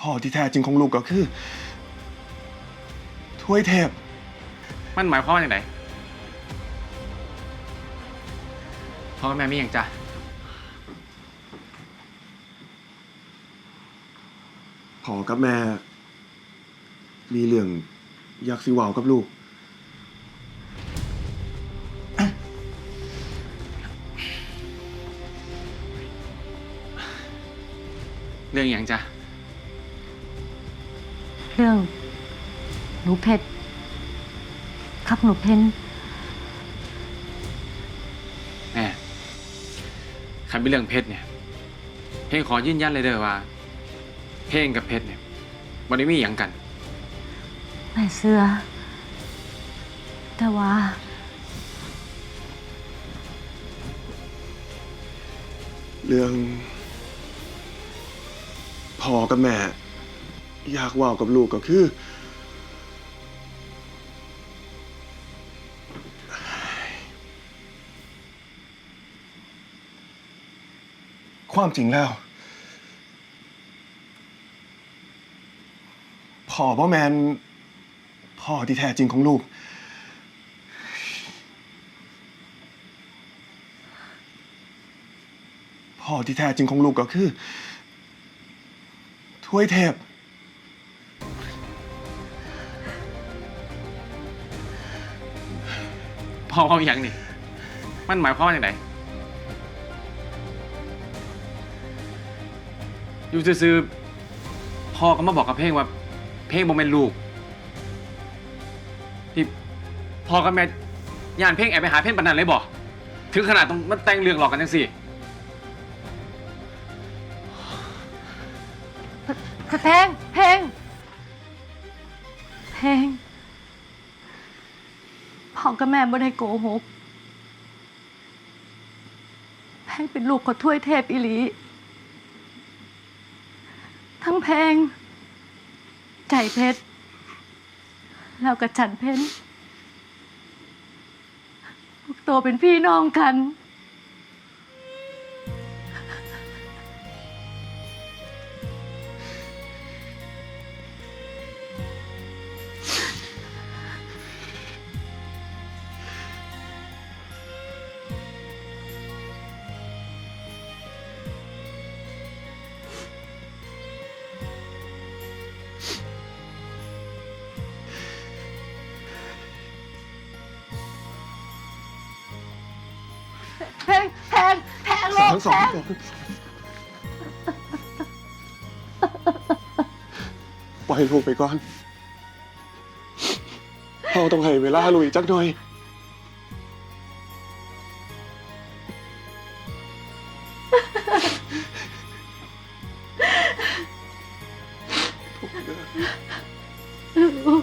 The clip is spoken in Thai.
พ่อที่แท้จริงของลูกก็คือถ้วยเทพ มันหมายความว่าอย่างไรพ่อกับแม่มีอย่างจ้ะพ่อกับแม่ มีเรื่องอยากสิเว้ากับลูก เรื่องอย่างจ้ะเรื่อง หนูเพชรครับหนูเพนแม่คันเป็นเรื่องเพชรเนี่ย เพลงขอยืนยันเลยเด้อว่า เพลงกับเพชรเนี่ยมันไม่มีอย่างกัน แม่เสือ แต่ว่า เรื่องพ่อกับแม่ อยากว่ากับลูกก็คือ ความจริงแล้วพ่อพ่อแมนพ่อที่แท้จริงของลูก พ่อที่แท้จริงของลูกก็คือ ถ้วยเทพ พ่อเขาอย่างนี่ มันหมายความว่าอย่างไรอยู่ซื่อๆพ่อก็มาบอกกับเพลงว่า เพลงบ่เป็นลูกที่พ่อกับแม่ย่านเพลงแอบไปหาเพลงปานนันเลยบอกถึงขนาดต้องมาแต่งเรื่องหลอกกันจังสิเพลงเพลงเพลง พ่อกับแม่ไม่ได้โกหกแพงเป็นลูกขอถ้วยเทพอิลี ทั้งแพง ใจเพชร แล้วก็ฉันเพนพวกโตเป็นพี่น้องกัน แพงแพงแพงลูสากงสองแพงสองปล่อยลูกไปก่อนพ่อต้องให้เวลาลุยจักหน่อย ลูก